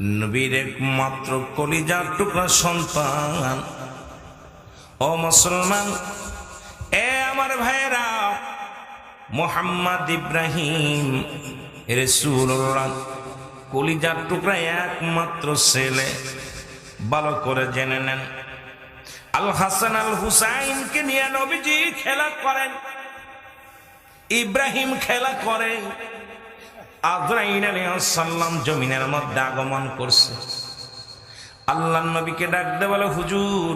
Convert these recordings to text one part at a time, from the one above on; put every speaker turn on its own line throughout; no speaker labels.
নবীর একমাত্র কলিজার টুকরা সন্তান। ও মুসলমান, এ আমার ভাইরা মোহাম্মদ ইব্রাহিম রসুল্লাহ কলিজার টুকরা একমাত্র ছেলে। ভালো করে জেনে নেন। আল হাসান আল হুসাইনকে নিয়ে নবীজি খেলা করেন। ইব্রাহিম খেলা করে আজরাইল সাল্লাম জমিনের মধ্যে আগমন করছে। আল্লাহ নবীকে ডাকতে বলে, হুজুর,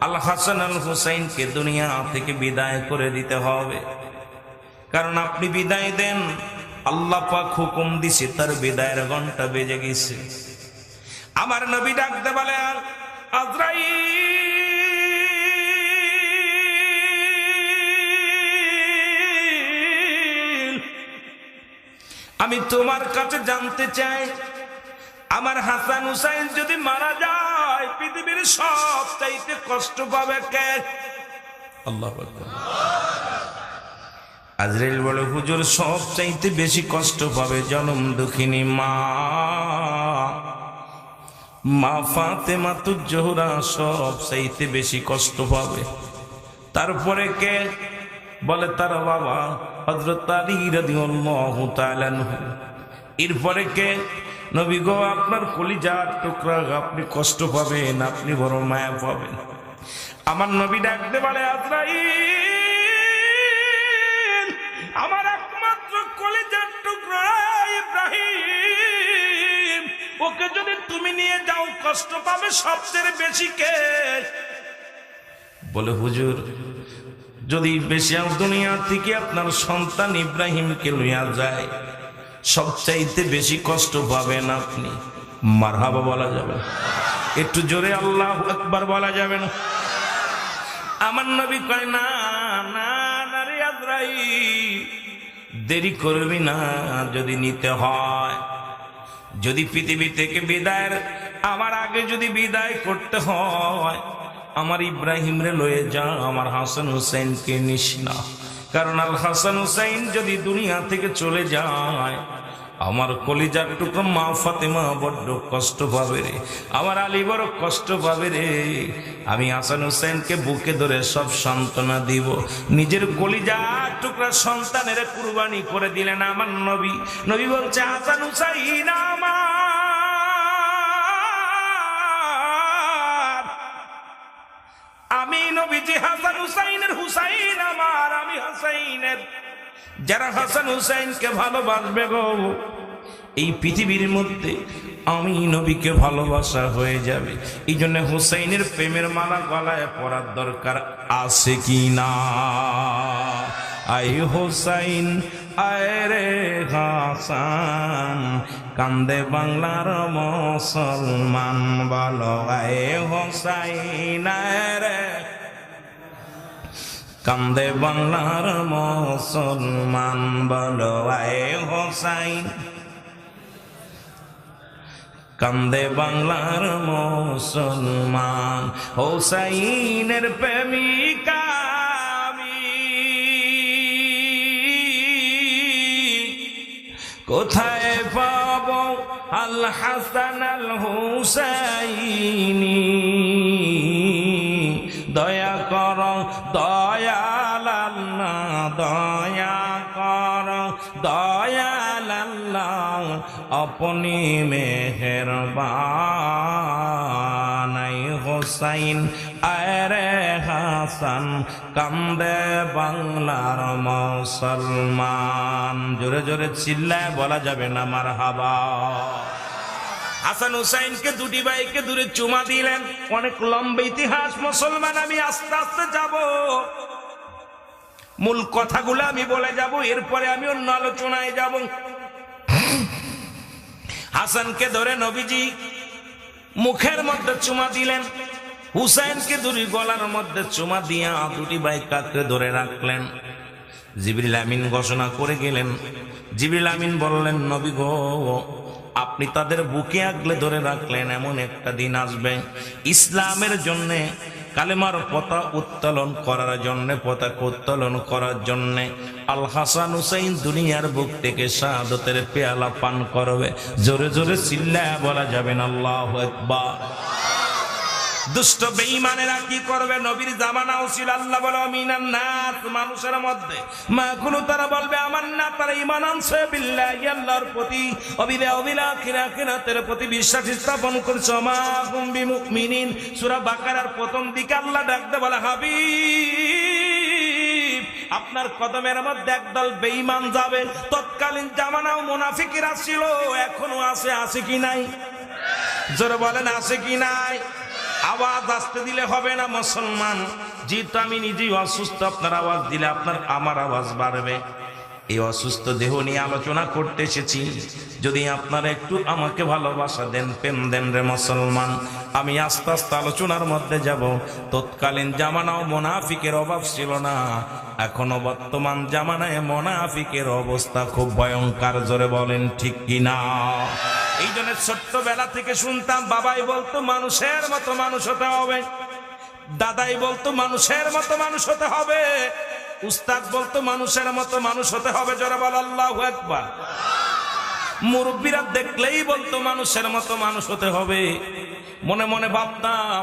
আল হাসান আল হুসাইনকে দুনিয়া থেকে বিদায় করে দিতে হবে। কারণ আপনি বিদায় দেন, আল্লাহ পাক হুকুম দিছে, তার বিদায়ের ঘণ্টা বেজে গেছে। আমার নবী ডাকতে বলে, আজরাইল আমি তোমার কাছে জানতে চাই। আমার হাসান হুসাইন যদি মারা যায়, পৃথিবীর সব চাইতে কষ্ট পাবে কে? আল্লাহ আজরাইল বলে, হুজুর সব চাইতে বেশি কষ্ট পাবে জনম দুঃখিনী মা। মা ফাতেমা তু জোহরা সব চাইতে বেশি কষ্ট পাবে। তারপরে কে? বলে, তার বাবা হজরত এরপরে কে? নবী গো, আপনার কলিজার টুকরা আপনি কষ্ট পাবেন, আপনি বড় মায়া পাবেন। আমার নবী ডাকতে পারে আজরাইল, আমার একমাত্র কলিজার টুকরা ইব্রাহিম। ওকে যদি তুমি নিয়ে যাও, কষ্ট পাবে সবচেয়ে বেশি কে? বলে, হুজুর যদি বেশি দুনিয়া থেকে আপনার সন্তান ইব্রাহিমকে লইয়া যায়, সবচাইতে বেশি কষ্ট পাবেন আপনি। মারহাবা বলা যাবে একটু জোরে আল্লাহ একবার বলা যাবে না। আমার নবী কয়, না না দেরি করবি না, যদি নিতে হয়। যদি পৃথিবী থেকে বিদায়ের, আমার আগে যদি বিদায় করতে হয় আমার ইব্রাহিম রে লয়ে যা, আমার হাসান হুসাইনকে নিস না। কারণ আল হাসান হুসাইন যদি দুনিয়া থেকে চলে যায়, আমার কলিজার টুকরো মা ফাতেমা বড্ড কষ্ট পাবে রে, আমার আলী বড় কষ্ট পাবে রে। আমি হাসান হুসাইনকে বুকে ধরে সব সান্ত্বনা দিব। নিজের কলিজার টুকরা সন্তানের কুরবানি করে দিলেন আমার নবী। নবী বলছে, হাসান হুসাইন আমার নবীজি হাসান হুসাইনের হুসাইন আমার, আমি হুসাইনের। যারা হাসান হুসাইনকে ভালোবাসবে গো, এই পৃথিবীর মধ্যে আমি নবীকে ভালোবাসা হয়ে যাবে। এই জন্য হুসাইনের প্রেমের মালা গলায় পড়ার দরকার আছে কি না? আই হোসাইন, আয় রে হাসান, কান্দে বাংলার মুসলমান বলো। আয় হোসাইন, আয় রে কান্দে বাংলার মুসলমান বলো, আয় হোসাইন কান্দে বাংলার মুসলমান, হোসাইনের প্রেমিকা। কোথায় পাব আল হাসান আল হুসাইনি দয়া আপনি মেহরবান হোসাইন আরে হাসান কান্দে বাংলার মুসলমান জোরে জোরে চিল্লায় বলা যাবে না মার হাবা হাসান হুসাইনকে দুটি ভাইকে দূরে চুমা দিলেন অনেক লম্বা ইতিহাস মুসলমান আমি আস্তে আস্তে যাব মূল কথাগুলো আমি বলে যাব, এরপরে আমি অন্য আলোচনায় যাব। হাসানকে ধরে নবীজি মুখের মধ্যে চুমা দিলেন, হুসাইনকে দুটি গলার মধ্যে চুমা দিয়া দুটি বাইক কাকরে ধরে রাখলেন। জিবরিল আমিন ঘোষণা করে গেলেন, জিবরিল আমিন বললেন, নবী গো, আপনি তাদের বুকে আগলে ধরে রাখলেন, এমন একটা দিন আসবে। ইসলামের জন্য কালেমার পতা উত্তোলন করার জন্য পতাকা উত্তোলন করার জন্য আল হাসান হুসাইন দুনিয়ার বুক থেকে শাহাদতের পেয়ালা পান করবে। জোরে জোরে চিল্লায় বলা যাবে না, আল্লাহ একবার দুষ্ট বেঈমানেরা কি করবে? নবীর জামানাও ছিল আল্লাহ বলে, অমিনান নাস মানুষের মধ্যে। মা গুলো তারা বলবে, আমার না, তারা ইমান আনছে, বিল্লাহি আল্লাহর প্রতি। অবিলে, অবিলা কিনা কিনাতের প্রতি বিশ্বাস স্থাপন করছে। মা হুম বিমুমিনিন। সূরা বাকারার প্রথম দিকে আল্লাহ ডাকতে বলে, হাবিব, আপনার কদমের মধ্যে একদল বেঈমান যাবে। তৎকালীন জামানাও মুনাফিকেরা ছিল, এখনও আছে আছে কি নাই? জোরে বলেন, আছে কি নাই? আওয়াজ আসতে দিলে হবে না, মুসলমান। যেহেতু আমি নিজেই অসুস্থ, আপনার আওয়াজ দিলে আপনার, আমার আওয়াজ বাড়বে। এই অসুস্থ দেহ নিয়ে আলোচনা করতে এসেছি। যদি আপনারা একটু আমাকে ভালোবাসা দেন, প্রেম দেন রে মুসলমান, আমি আস্তে আস্তে আলোচনার মধ্যে যাব। তৎকালীন জামানাও মোনাফিকের অভাব ছিল না। এখনও বর্তমান জামানায় মোনাফিকের অবস্থা খুব ভয়ঙ্কর, জোরে বলেন ঠিক কিনা? এই জন্য ছোট্টবেলা থেকে শুনতাম, বাবাই বলতো, মানুষের মতো মানুষ হতে হবে। দাদাই বলতো, মানুষের মতো মানুষ হতে হবে। উস্তাদ বলতো, মানুষের মতো মানুষ হতে হবে। জরাবাল বল, আল্লাহ একবার মুরব্বীরা দেখলেই বলতো, মানুষের মতো মানুষ হতে হবে। মনে মনে ভাবতাম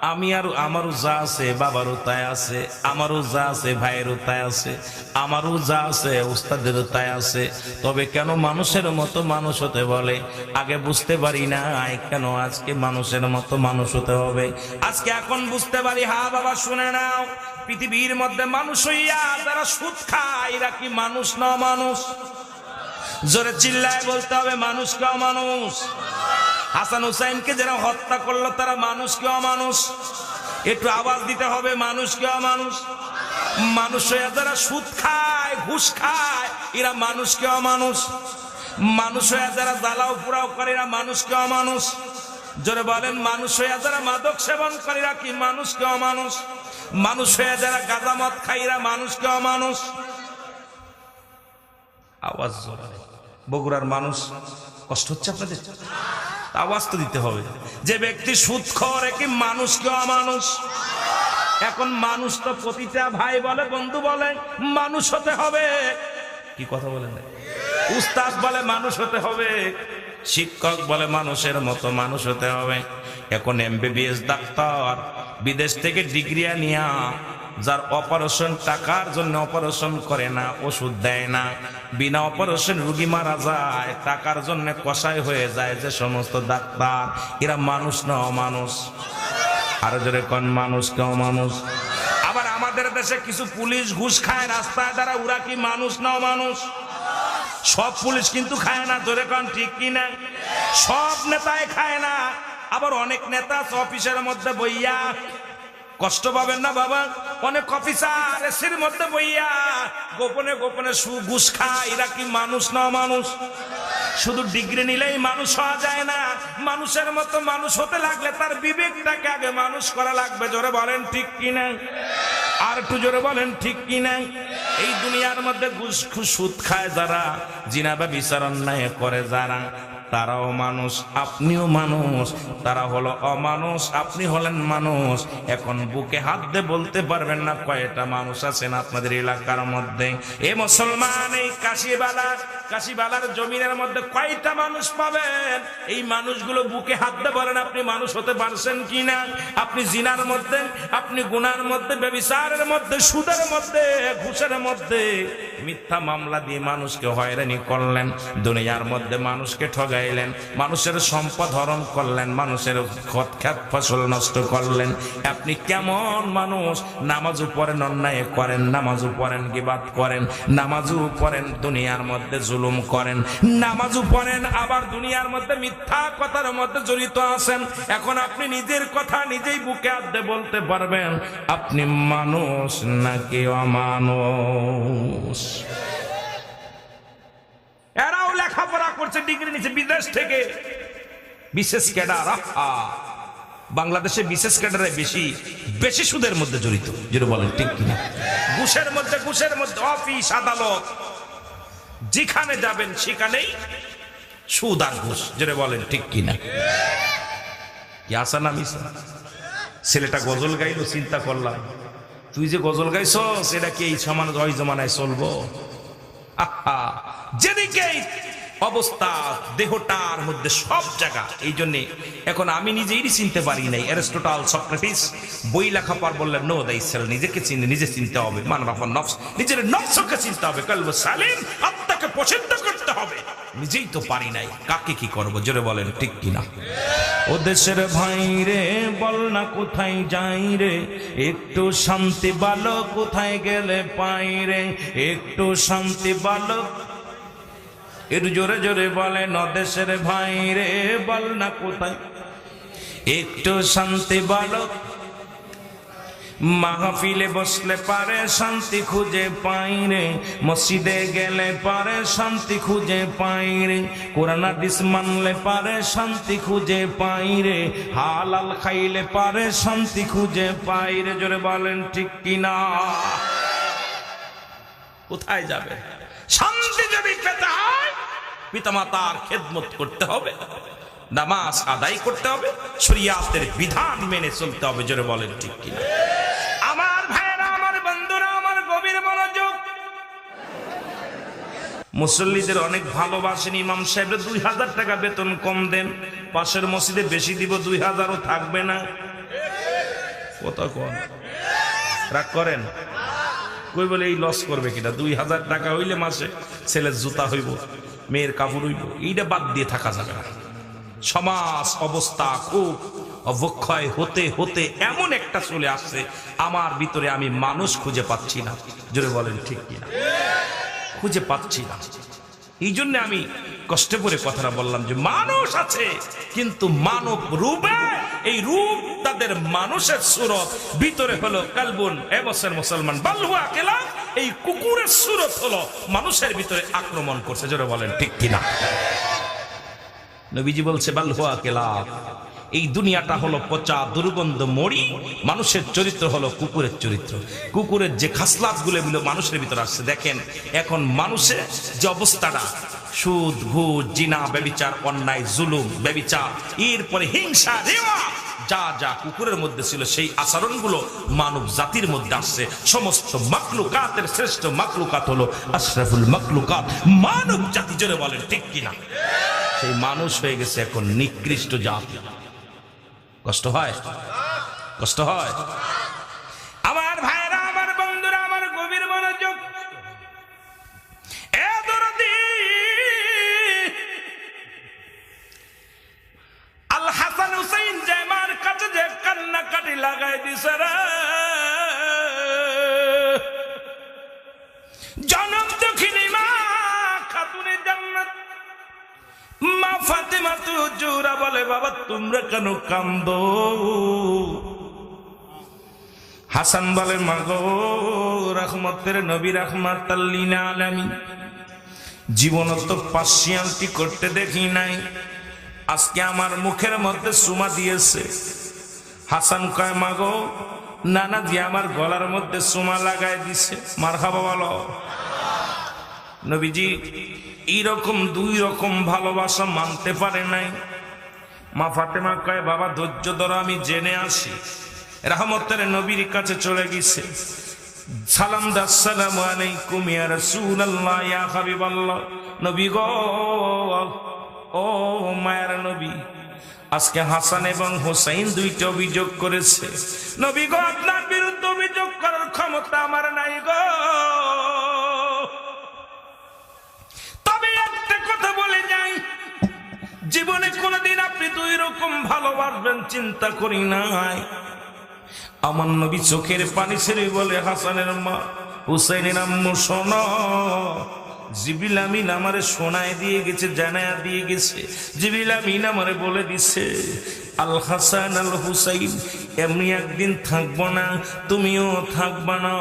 আমি আর আমারও যা আছে, বাবারও তাই আছে, আমারও যা আছে, ভাইয়েরও তাই আছে, আমারও যা আছে, উস্তাদেরও তাই আছে। তবে কেন মানুষের মতো মানুষ হতে বলে? আগে বুঝতে পারি না আয় কেন আজকে মানুষের মতো মানুষ হতে হবে। আজকে এখন বুঝতে পারি, হা বাবা, শুনে নাও। পৃথিবীর মধ্যে মানুষ হইয়া যারা সুদ খায়, এরা কি মানুষ না মানুষ জোরে চিল্লায় বলতে হবে, মানুষ কেউ মানুষ হাসান হুসাইনকে যারা হত্যা করল, তারা মানুষ কেউ মানুষ একটু আওয়াজ দিতে হবে, মানুষ কেউ মানুষ মানুষ যারা সুদ খায়, ঘুষ খায়, এরা মানুষ কেউ মানুষ মানুষ হয়ে যারা জ্বালাও পুরাও করে, এরা মানুষ কেউ মানুষ জোরে বলেন, মানুষ হয়ে যারা মাদক সেবন করে, এরা কি মানুষ কেউ মানুষ মানুষ হয়ে যারা গাঁজামত খায়, এরা মানুষ কেউ মানুষ আওয়াজ বগুড়ার মানুষ, কষ্ট হচ্ছে আপনাদের? আওয়াজ তো দিতে হবে। যে ব্যক্তি সুদ খরে কি মানুষ কেউ অমানুষ? এখন মানুষ তো প্রতিটা ভাই বলে, বন্ধু বলে, মানুষ হতে হবে। কি কথা বলেন? উস্তাদ বলে, মানুষ হতে হবে। শিক্ষক বলে, মানুষের মতো মানুষ হতে হবে। এখন এমবিবিএস ডাক্তার, বিদেশ থেকে ডিগ্রি নিয়া যার অপারেশন টাকার জন্য অপারেশন করে না, ওষুধ দেয় না, বিনা অপারেশন রুগী মারা যায়, টাকার জন্য কষাই হয়ে যায় যে সমস্ত ডাক্তার, এরা মানুষ না অমানুষ। আরও জোরে কোন, মানুষ কেউ মানুষ আবার আমাদের দেশে কিছু পুলিশ ঘুষ খায়, রাস্তায় দ্বারা ওরা কি মানুষ না অমানুষ? সব পুলিশ কিন্তু খায় না, জোরে কোন, ঠিক কি না? সব নেতায় খায় না। আবার অনেক নেতা অফিসের মধ্যে বইয়া কষ্ট পাবেন না বাবা। অনেক অফিসার এসির মধ্যে বইয়া গোপনে গোপনে সু খায়। এরা কি মানুষ না মানুষ শুধু ডিগ্রি নিলেই মানুষ হওয়া যায় না। মানুষের মতো মানুষ হতে লাগলে তার বিবেকটাকে আগে মানুষ করা লাগবে। জোরে বলেন ঠিক কিনা আর একটু জোরে বলেন ঠিক কিনা এই দুনিয়ার মধ্যে ঘুষ সুদ খায় যারা জিনাবা বিচার অন্যায় করে যারা। তারাও মানুষ, আপনিও মানুষ। তারা হলো অমানুষ, আপনি হলেন মানুষ। এখন বুকে হাত দিয়ে বলতে পারবেন না কয়টা মানুষ আছেন আপনাদের এলাকার মধ্যে। এ মুসলমান, এই কাশিবালার কাশিবালার জমিনের মধ্যে কয়টা মানুষ পাবেন? এই মানুষগুলো বুকে হাত দিয়ে বলেন, আপনি মানুষ হতে পারছেন কিনা? আপনি জিনার মধ্যে, আপনি গুনার মধ্যে, ব্যবিচারের মধ্যে, সুদের মধ্যে, ঘুষের মধ্যে। মিথ্যা মামলা দিয়ে মানুষকে হয়রানি করলেন। দুনিয়ার মধ্যে মানুষকে ঠগাইলেন মানুষের সম্পদ হরণ করলেন, মানুষের খত ফসল নষ্ট করলেন। আপনি কেমন মানুষ? নামাজও পড়েন অন্যায় করেন নামাজও পড়েন গিবাদ করেন নামাজও পড়েন দুনিয়ার মধ্যে জুলুম করেন নামাজও পড়েন আবার দুনিয়ার মধ্যে মিথ্যা কথার মধ্যে জড়িত আছেন। এখন আপনি নিজের কথা নিজেই বুকে আদ্যে বলতে পারবেন, আপনি মানুষ নাকি অমানুষ? লেখাপড়া করছে, ডিগ্রি নিচ্ছে বিদেশ থেকে। বিশেষ ক্যাডার, আহা। বাংলাদেশে বিশেষ ক্যাডারে বেশি বেশি সুদের মধ্যে জড়িত, যেটা বলেন ঠিক কিনা। ঘুষের মধ্যে ঘুষের মধ্যে, অফিস, আদালত। যেখানে যাবেন, সেখানেই সুদ আর ঘুষ, যেটা বলেন ঠিক কিনা। কি আসা না মিশা ছেলেটা গজল গাইলো, চিন্তা করলাম। তুই যে গজল গাইছ, সেটা কি এই সমান ওই জমানায় চলবো? আহা। যেদিকে অবস্থা, দেহটার মধ্যে সব জায়গা। এই জন্যে এখন আমি নিজেই চিনতে পারি নাই। অ্যারিস্টোটাল, সক্রেটিস, বই লেখা পর বললেন, নো দাই সেল নিজেকে চিনে, নিজে চিনতে হবে। মানবাফর নফস, নিজের নফসকে চিনতে হবে। কলব সালিম, আত্মাকে পছন্দ করতে হবে। নিজেই তো পারি নাই। কাকে কি করব? জোরে বলেন, ঠিক কিনা ও দেশের ভাই রে বল না কোথায় যাই রে। একটু শান্তি বালক কোথায় গেলে পাই রে? একটু শান্তি বালক একটু জোরে জোরে বলে নদেশের ভাই রে, বল না কোথায়? একটু শান্তি বালক মাহফিলে বসলে পারে শান্তি খুঁজে পাই রে, মসজিদে গেলে পারে শান্তি খুঁজে পাই রে, কোরআন হাদিস মানলে পারে শান্তি খুঁজে পাই রে, হালাল খাইলে পারে শান্তি খুঁজে পাই রে, জোরে বলেন ঠিক কিনা? কোথায় যাবে? শান্তি যদি পেতে হয় পিতামাতার খেদমত করতে হবে, নামাজ আদায় করতে হবে, শরিয়াতের বিধান মেনে চলতে হবে, জোরে বলেন ঠিক কিনা? আমার আমার বন্ধুরা, আমার গভীর মনোযোগ। মুসল্লিদের অনেক ভালোবাসেন, ইমাম সাহেবের দুই হাজার টাকা বেতন কম দেন, পাশের মসজিদে বেশি দিব, দুই হাজারও থাকবে না। কত কম রাগ করেন? কই বলে এই লস করবে কিনা? দুই হাজার টাকা হইলে মাসে ছেলের জুতা হইব। মেয়ের কাপড় হইব এইটা বাদ দিয়ে থাকা যাবে না। সমাজ অবস্থা খুব অবক্ষয় হতে হতে এমন একটা চলে আসছে, আমার ভিতরে আমি মানুষ খুঁজে পাচ্ছি না। জোরে বলেন, ঠিক কিনা? খুঁজে পাচ্ছি না। এই জন্য আমি কষ্টে করে কথাটা বললাম যে মানুষ আছে, কিন্তু মানব রূপে এই রূপ তাদের মানুষের সুরত। ভিতরে হলো কালবুন এবসের মুসলমান। বাল্হুয়া কেলা এই কুকুরের সুরত হলো মানুষের ভিতরে আক্রমণ করছে। যেটা বলেন, ঠিক কিনা? নবীজি বলছে বাল্হুয়া কেলা এই দুনিয়াটা হলো পচা, দুর্গন্ধ, মরি। মানুষের চরিত্র হলো কুকুরের চরিত্র। কুকুরের যে খাসলাতগুলো মানুষের ভিতরে আসছে। দেখেন, এখন মানুষের যে অবস্থাটা, সুদ, ঘুষ, জিনা, ব্যবিচার, অন্যায়, জুলুম, ব্যবিচার, এরপরে হিংসা যা যা কুকুরের মধ্যে ছিল, সেই আচরণগুলো মানব জাতির মধ্যে আসছে। সমস্ত মাকলুকাতের শ্রেষ্ঠ মাকলুকাত হলো আশরাফুল মাকলুকাত মানব জাতি জোরে বলেন, ঠিক কিনা? সেই মানুষ হয়ে গেছে এখন নিকৃষ্ট জাতি। কষ্ট হয়? কষ্ট হয়? আমার ভাইরা, আমার বন্ধুরা, আমার গভীর মনোযোগ। আল হাসান হুসাইন আমার কাছে যে কান্নাকাটি লাগাই দিছে রে। মা ফাতেমা তু জোরা বলে, বাবা, তোমরা কেন কান্দ হাসান বলে, মাগো, রহমতের নবী রহমাত আলামী জীবন তো পার্সিয়ালটি করতে দেখি নাই। আজকে আমার মুখের মধ্যে সুমা দিয়েছে। হাসান কয়, মাগো, নানা দিয়ে আমার গলার মধ্যে সুমা লাগাই দিছে। মার খাবা বলো। নবীজি, এইরকম দুই রকম ভালোবাসা মানতে পারে নাই। মা ফাতেমা কয়, বাবা, ধৈর্য ধরো, আমি জেনে আসি। রহমতের নবীর কাছে চলে গেছে। সালাম দাসালাম আলাইকুম ইয়া রাসূলুল্লাহ, ইয়া হাবিবাল্লাহ। নবী গো, ও মায়ের নবী, আজকে হাসান এবং হোসাইন দুইটা অভিযোগ করেছে। নবী গো, আপনার বিরুদ্ধে অভিযোগ করার ক্ষমতা আমার নাই গো। জীবনে কোনদিন আপনি দুই রকম ভালোবাসবেন, চিন্তা করি নাই। আমার নবী চোখের পানি ছেড়ে বলে, হাসানের মা, হুসাইনের আম্মু, শোন জিবিল আমিন আমারে শোনায় দিয়ে গেছে, জানায় দিয়ে গেছে। জিবিল আমিন আমারে বলে দিছে, আল হাসান আল হুসাইন, এমনি একদিন থাকব না, তুমিও থাকবা না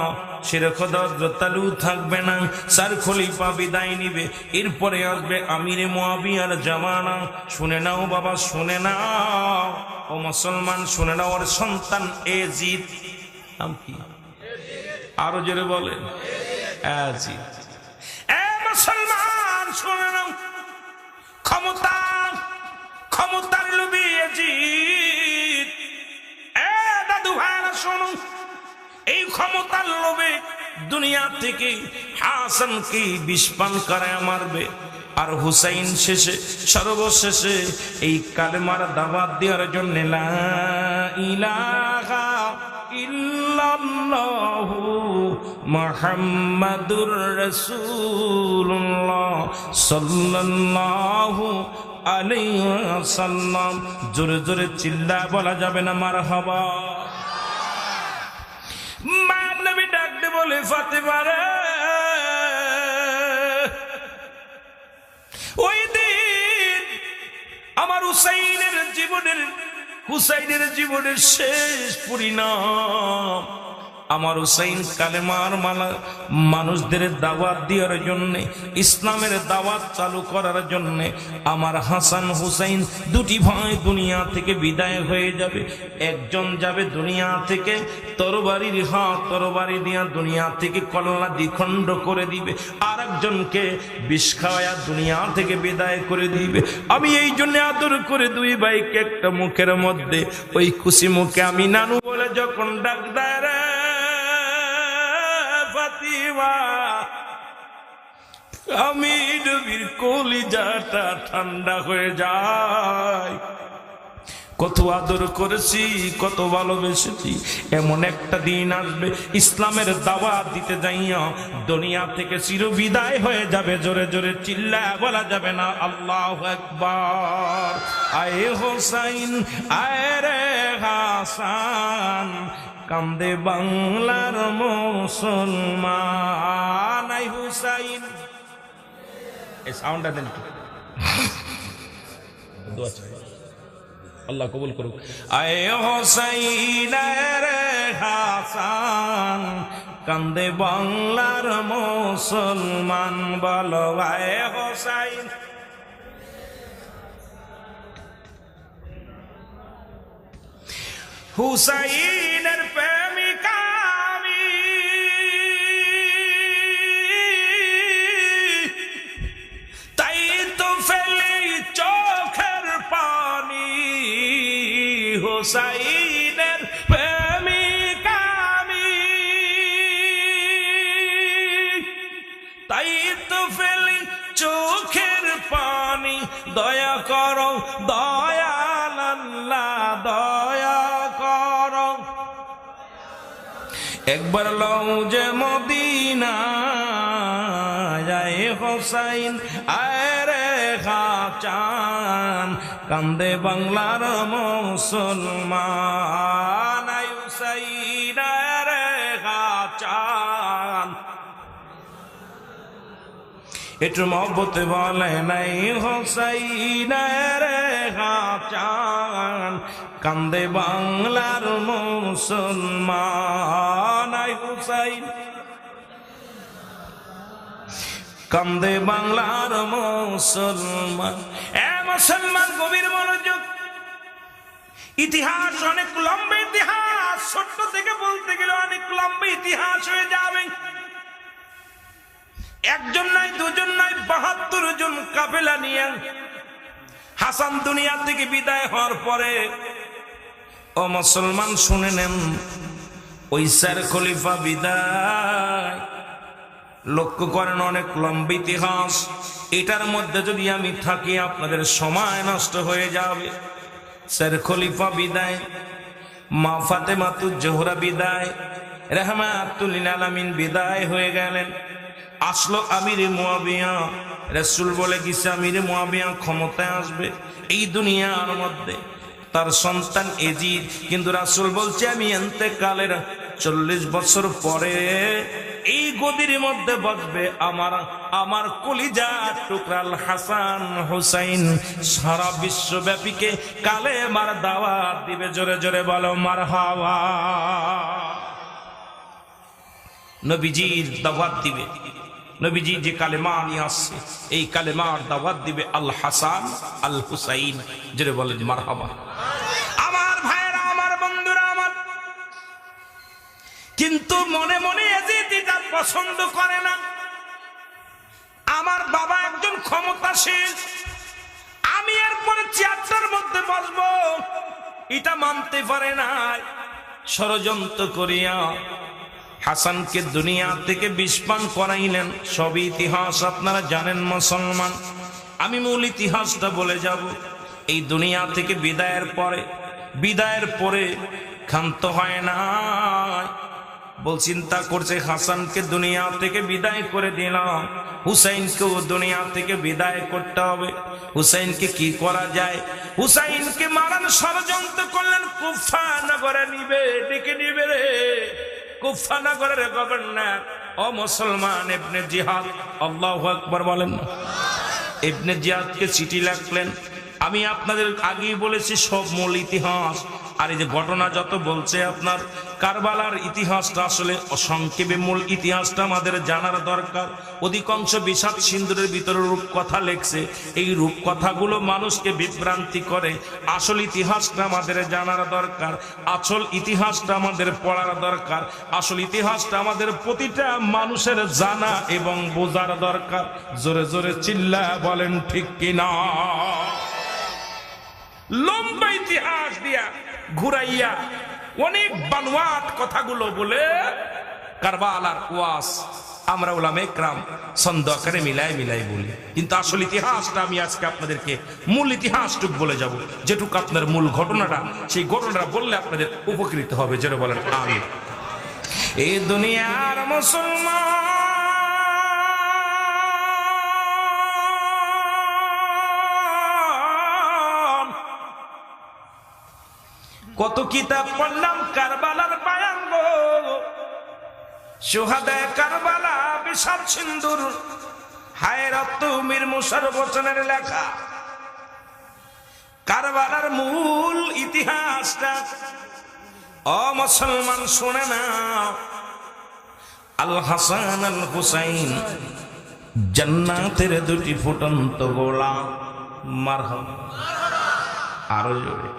সেরকদালু থাকবে না, সার খলিফা বিদায় নিবে, এরপরে আসবে আমিরে মোয়াবিয়ার জামানা। শুনে নাও বাবা, শুনে নাও। ও মুসলমান, শুনে নাও, ওর সন্তান এজিদ। নাম কি? আরও জোরে বলেন। এজিদ। দুনিয়া থেকে হাসানকে বিষপান করায় মারবে? আর হুসাইন শেষে, সর্বশেষে এই কালেমার দাবাত দেওয়ার জন্য মুহাম্মাদুর রাসূলুল্লাহ সাল্লাল্লাহু আলাইহি ওয়াসাল্লাম। জোরে জোরে চিল্লা বলা যাবে না মারহাবা। মা নবী ডাকতে বলে ফাতেমা রে। ওই দিন আমার হুসাইনের জীবনের হুসাইনের জীবনের শেষ পরিণাম। আমার হুসাইন কালেমার মালা মানুষদের দাওয়াত দেওয়ার জন্যে, ইসলামের দাওয়াত চালু করার জন্য আমার হাসান হুসাইন দুটি ভাই দুনিয়া থেকে বিদায় হয়ে যাবে। একজন যাবে দুনিয়া থেকে, তরবারির হাত তরবারি দিয়া দুনিয়া থেকে কল্লা দ্বিখণ্ড করে দিবে। আর একজনকে বিষ খাওয়া দুনিয়া থেকে বিদায় করে দিবে। আমি এই জন্য আদর করে দুই ভাইকে একটা মুখের মধ্যে, ওই খুশি মুখে আমি নানু বলে যখন ডাক দেয় আমি কলিজাটা ঠান্ডা হয়ে যায়। কত আদর করেছি, কত ভালোবেসেছি। এমন একটা দিন আসবে, ইসলামের দাওয়াত দিতে যাইয়া দুনিয়া থেকে চির বিদায় হয়ে যাবে। জোরে জোরে চিল্লা, বলা যাবে না, আল্লাহ একবার আয়ে হোসাইন, আয় রে হাসান। কান্দে বাংলার মুসলমান আই হুসাইন এই সাউন্ডটা দেন। দোয়া চাই। আল্লাহ কবুল করুক আয় হোসাইন রে হাসান, কান্দে বাংলার মুসলমান বলো আয় হোসাইন হুসাইনের প্রেমিকা তাই তো ফেলি চোখের পানি। হুসাইনের প্রেমিকা তাই তো ফেলি চোখের পানি। দয়া করো দয়াল আল্লাহ একবার লও যে মদিনা যায় হোসাইন, আয় রে খাচান কান্দে বাংলার মুসলমান হুসাইন, আয় রে খাচান একটু মহব্বতে বলে নাই, হোসাইন রে চান। কান্দে বাংলার মুসলমান হুসাইন। কান্দে বাংলার মুসলমান। এ মুসলমান গভীর মনোযোগ। ইতিহাস অনেক লম্বা ইতিহাস, ছোট্ট থেকে বলতে গেলে অনেক লম্বা ইতিহাস হয়ে যাবে। একজন নাই, দুজন নাই, বাহাত্তর জন কাফেলা নিয়ে হাসান দুনিয়া থেকে বিদায় হওয়ার পরে ও মুসলমান শুনে নেন, ওই স্যার খলিফা বিদায়। লক্ষ্য করেন অনেক লম্বা ইতিহাস। এটার মধ্যে যদি আমি থাকি, আপনাদের সময় নষ্ট হয়ে যাবে। স্যার খলিফা বিদায়, মা ফাতেমাতু জোহরা বিদায় রেহমাতুল আলামিন বিদায় হয়ে গেলেন। আসলো আমির মুয়াবিয়া। রসুল বলে গেছে, আমির মুয়াবিয়া ক্ষমতায় আসবে এই দুনিয়ার মধ্যে। তার সন্তান এজিদ। কিন্তু রাসুল বলছে, আমি এনতে কালের চল্লিশ বছর পরে এই গদির মধ্যে বসবে আমার আমার কলিজা টুকরাল হাসান হুসাইন। সারা বিশ্বব্যাপীকে কালে মার দাওয়াত দিবে, জোরে জোরে বলো মার হাওয়া নবীজির দাওয়াত দিবে। নবীজি যে কালেমা নিয়ে আসছে, এই কালেমার দাওয়াত দিবে আল হাসান আল হুসাইন। যেটা বলেন, মারহাবা। আমার ভাইয়েরা, আমার বন্ধুরা, আমার কিন্তু মনে মনে পছন্দ করে না, আমার বাবা একজন ক্ষমতাশীল। আমি এরপরে চেয়ারটার মধ্যে বসবো, এটা মানতে পারে না ষড়যন্ত্র করিয়া হাসানকে দুনিয়া থেকে বিষপান করাইলেন। সব ইতিহাস আপনারা জানেন মুসলমান। আমি মূল ইতিহাসটা বলে যাব। এই দুনিয়া থেকে বিদায়ের পরে বিদায়ের পরে ক্ষান্ত হয় না। বল চিন্তা করছে, হাসানকে দুনিয়া থেকে বিদায় করে দিলাম। হুসাইনকেও দুনিয়া থেকে বিদায় করতে হবে। হুসাইনকে কি করা যায়? হুসাইনকে মারান ষড়যন্ত্র করলেন কুফা নগরে নিবে, ডেকে নিবে রে। কুফা নগরের গভর্নর। ও মুসলমান ইবনে জিহাদ, আল্লাহু আকবার বলেন। ইবনে জিহাদকে চিঠি লিখলেন। আমি আপনাদের আগেই বলেছি, সব মূল ইতিহাস। আর এই যে ঘটনা যত বলছে আপনার কারবালার ইতিহাসটা আসলে সংক্ষেপে মূল ইতিহাসটা আমাদের জানার দরকার। অধিকাংশ বিষাদ সিন্দুরের ভিতরে রূপকথা লেখছে। এই রূপকথাগুলো মানুষকে বিভ্রান্তি করে। আসল ইতিহাসটা আমাদের জানার দরকার। আসল ইতিহাসটা আমাদের পড়ার দরকার। আসল ইতিহাসটা আমাদের প্রতিটা মানুষের জানা এবং বোঝার দরকার। জোরে জোরে চিল্লা বলেন ঠিক কিনা? লম্বা ইতিহাস দিয়া ঘুরাইয়া অনেক বানোয়াট কথাগুলো বলে কারবালার ওয়াস আমরা ওলাম একরাম ছন্দ আকারে মিলাই মিলাই বলি। কিন্তু আসল ইতিহাসটা আমি আজকে আপনাদেরকে মূল ইতিহাসটুক বলে যাব। যেটুক আপনার মূল ঘটনাটা, সেই ঘটনাটা বললে আপনাদের উপকৃত হবে যেটা বলেন আমি এই দুনিয়ার মুসলমান কত কিতাব পড়লাম কারবালার বায়ান গো। সোহাদায় কারবালা, বিশাল সিন্দুর। হায় রক্ত মীর মুসার বচনের লেখা। কারবালার মূল ইতিহাসটা, অ মুসলমান শুনে না আল হাসান আল হুসাইন জান্নাতের দুটি ফুটন্ত গোলা মারহাম আরও জোরে।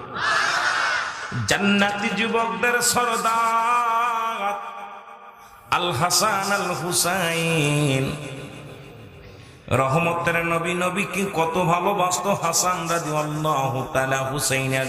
জান্নাতি যুবকদের সরদার আল হাসান আল হুসাইন। রহমতের নবী নবী কি কত ভালোবাসত হাসান রাজি আল্লাহ হুসাইনের।